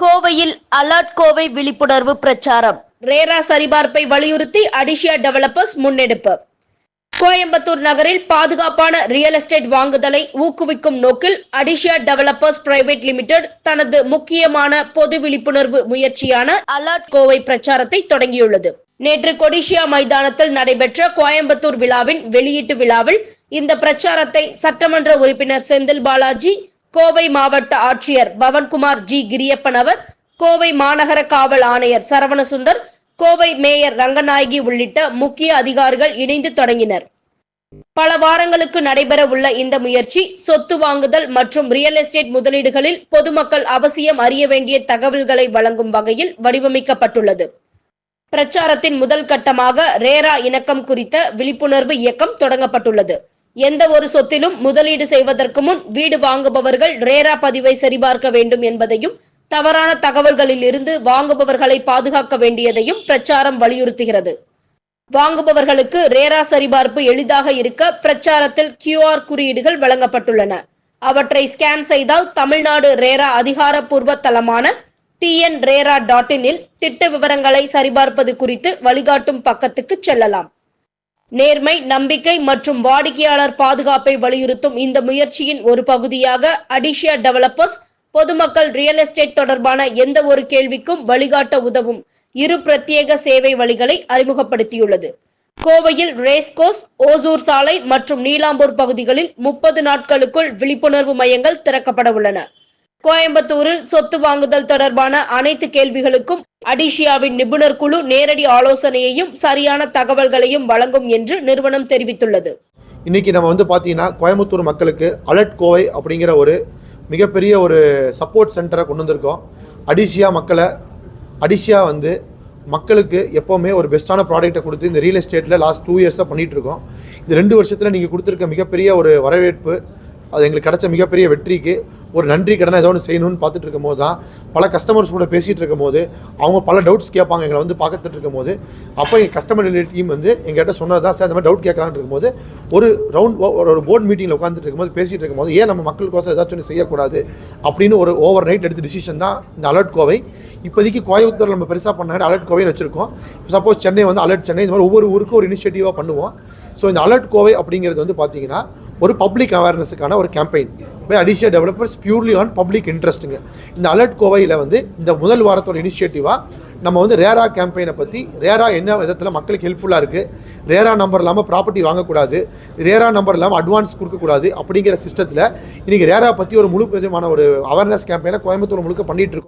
கோவையில் அலர்ட் கோவை விழிப்புணர்வு பிரச்சாரம். ரேரா சரிபார்ப்பை வலியுறுத்தி அடிஷியா டெவலப்பர்ஸ் முன்னெடுப்பு. கோயம்புத்தூர் நகரில் பாதுகாப்பான ரியல் எஸ்டேட் வாங்குதலை ஊக்குவிக்கும் நோக்கில் அடிஷியா டெவலப்பர்ஸ் பிரைவேட் லிமிடெட் தனது முக்கியமான பொது விழிப்புணர்வு முயற்சியான அலர்ட் கோவை பிரச்சாரத்தை தொடங்கியுள்ளது. நேற்று கொடிஷியா மைதானத்தில் நடைபெற்ற கோயம்புத்தூர் விழாவின் வெளியீட்டு விழாவில் இந்த பிரச்சாரத்தை சட்டமன்ற உறுப்பினர் செந்தில் பாலாஜி கோவை மாவட்ட ஆட்சியர் பவன்குமார் ஜி கிரியப்பன் அவர் கோவை மாநகர காவல் ஆணையர் சரவணசுந்தர் கோவை மேயர் ரங்கநாயகி உள்ளிட்ட முக்கிய அதிகாரிகள் இணைந்து தொடங்கினர். பல வாரங்களுக்கு நடைபெற உள்ள இந்த முயற்சி சொத்து வாங்குதல் மற்றும் ரியல் எஸ்டேட் முதலீடுகளில் பொதுமக்கள் அவசியம் அறிய வேண்டிய தகவல்களை வழங்கும் வகையில் வடிவமைக்கப்பட்டுள்ளது. பிரச்சாரத்தின் முதல் கட்டமாக ரேரா இணக்கம் குறித்த விழிப்புணர்வு இயக்கம் தொடங்கப்பட்டுள்ளது. எந்த ஒரு சொத்திலும் முதலீடு செய்வதற்கு முன் வீடு வாங்குபவர்கள் ரேரா பதிவை சரிபார்க்க வேண்டும் என்பதையும் தவறான தகவல்களில் இருந்து வாங்குபவர்களை பாதுகாக்க வேண்டியதையும் பிரச்சாரம் வலியுறுத்துகிறது. வாங்குபவர்களுக்கு ரேரா சரிபார்ப்பு எளிதாக இருக்க பிரச்சாரத்தில் கியூஆர் குறியீடுகள் வழங்கப்பட்டுள்ளன. அவற்றை ஸ்கேன் செய்தால் தமிழ்நாடு ரேரா அதிகாரப்பூர்வ தளமான டிஎன் ரேரா டாட் இனில் திட்ட விவரங்களை சரிபார்ப்பது குறித்து வழிகாட்டும் பக்கத்துக்கு செல்லலாம். நேர்மை நம்பிக்கை மற்றும் வாடிக்கையாளர் பாதுகாப்பை வலியுறுத்தும் இந்த முயற்சியின் ஒரு பகுதியாக அடிஷியா டெவலப்பர்ஸ் பொதுமக்கள் ரியல் எஸ்டேட் தொடர்பான எந்த ஒரு கேள்விக்கும் வழிகாட்ட உதவும் இரு பிரத்யேக சேவை வழிகளை அறிமுகப்படுத்தியுள்ளது. கோவையில் ரேஸ்கோஸ் ஓசூர் சாலை மற்றும் நீலாம்பூர் பகுதிகளில் முப்பது நாட்களுக்குள் விழிப்புணர்வு மையங்கள் திறக்கப்பட உள்ளன. கோயம்புத்தூரில் சொத்து வாங்குதல் தொடர்பான அனைத்து கேள்விகளுக்கும் அடிஷியாவின் நிபுணர் குழு நேரடி ஆலோசனையையும் சரியான தகவல்களையும் வழங்கும் என்று நிறுவனம் தெரிவித்துள்ளது. இன்னைக்கு நம்ம வந்து பார்த்தீங்கன்னா கோயம்புத்தூர் மக்களுக்கு அலர்ட் கோவை அப்படிங்கிற ஒரு மிகப்பெரிய ஒரு சப்போர்ட் சென்டரை கொண்டு வந்திருக்கோம். அடிஷியா மக்களை அடிஷியா வந்து மக்களுக்கு எப்போவுமே ஒரு பெஸ்ட்டான ப்ராடக்ட்டை கொடுத்து இந்த ரியல் எஸ்டேட்டில் லாஸ்ட் டூ இயர்ஸாக பண்ணிகிட்டு இருக்கோம். இந்த ரெண்டு வருஷத்தில் நீங்கள் கொடுத்துருக்க மிகப்பெரிய ஒரு வரவேற்பு அது எங்களுக்கு கிடைச்ச மிகப்பெரிய வெற்றிக்கு ஒரு நன்றி கடனை ஏதோ ஒன்று செய்யணும்னு பார்த்துட்டு இருக்கும் போது தான் பல கஸ்டமர்ஸ் கூட பேசிகிட்டு இருக்கும் போது அவங்க பல டவுட்ஸ் கேட்பாங்க எங்களை வந்து பார்த்துட்டு இருக்கும் போது அப்போ எங்கள் கஸ்டமர் டீம் வந்து எங்கள்கிட்ட சொன்னது தான் சார் இந்த மாதிரி டவுட் கேட்கலான்னு இருக்கும்போது ஒரு ரவுண்ட் ஒரு போர்ட் மீட்டிங்கில் உட்காந்துட்டு இருக்கும்போது பேசிகிட்டு இருக்கும்போது ஏன் நம்ம மக்களுக்கோசம் ஏதாச்சும் ஒன்று செய்யக்கூடாது? அப்படின்னு ஒரு ஓவர் நைட் எடுத்த டிசிஷன் தான் இந்த அலர்ட் கோவை. இப்போதைக்கு கோயம்புத்தூர் நம்ம பெருசாக பண்ணாங்க அலர்ட் கோவைன்னு வச்சுருக்கோம். சப்போஸ் சென்னை வந்து அலர்ட் சென்னை இந்த மாதிரி ஒவ்வொரு ஊருக்கும் ஒரு இனிஷியேட்டிவாக பண்ணுவோம். ஸோ இந்த அலர்ட் கோவை அப்படிங்கிறது வந்து பார்த்தீங்கன்னா ஒரு பப்ளிக் அவேர்னஸுக்கான ஒரு campaign by Adishia developers purely on public இன்ட்ரெஸ்ட்டுங்க இந்த அலர்ட் கோவையில் வந்து இந்த முதல் வாரத்தோட இனிஷியேட்டிவாக நம்ம வந்து ரேரா கேம்பெயினை பற்றி ரேரா என்ன விதத்தில் மக்களுக்கு ஹெல்ப்ஃபுல்லாக இருக்குது ரேரா நம்பர் இல்லாமல் ப்ராப்பர்ட்டி வாங்கக்கூடாது ரேரா நம்பர் இல்லாமல் அட்வான்ஸ் கொடுக்கக்கூடாது அப்படிங்கிற சிஸ்டத்தில் இன்றைக்கி ரேரா பற்றி ஒரு முழு விதமான ஒரு அவேர்னஸ் கேம்பெயினை கோயம்புத்தூர் முழுக்க பண்ணிகிட்டு இருக்கோம்.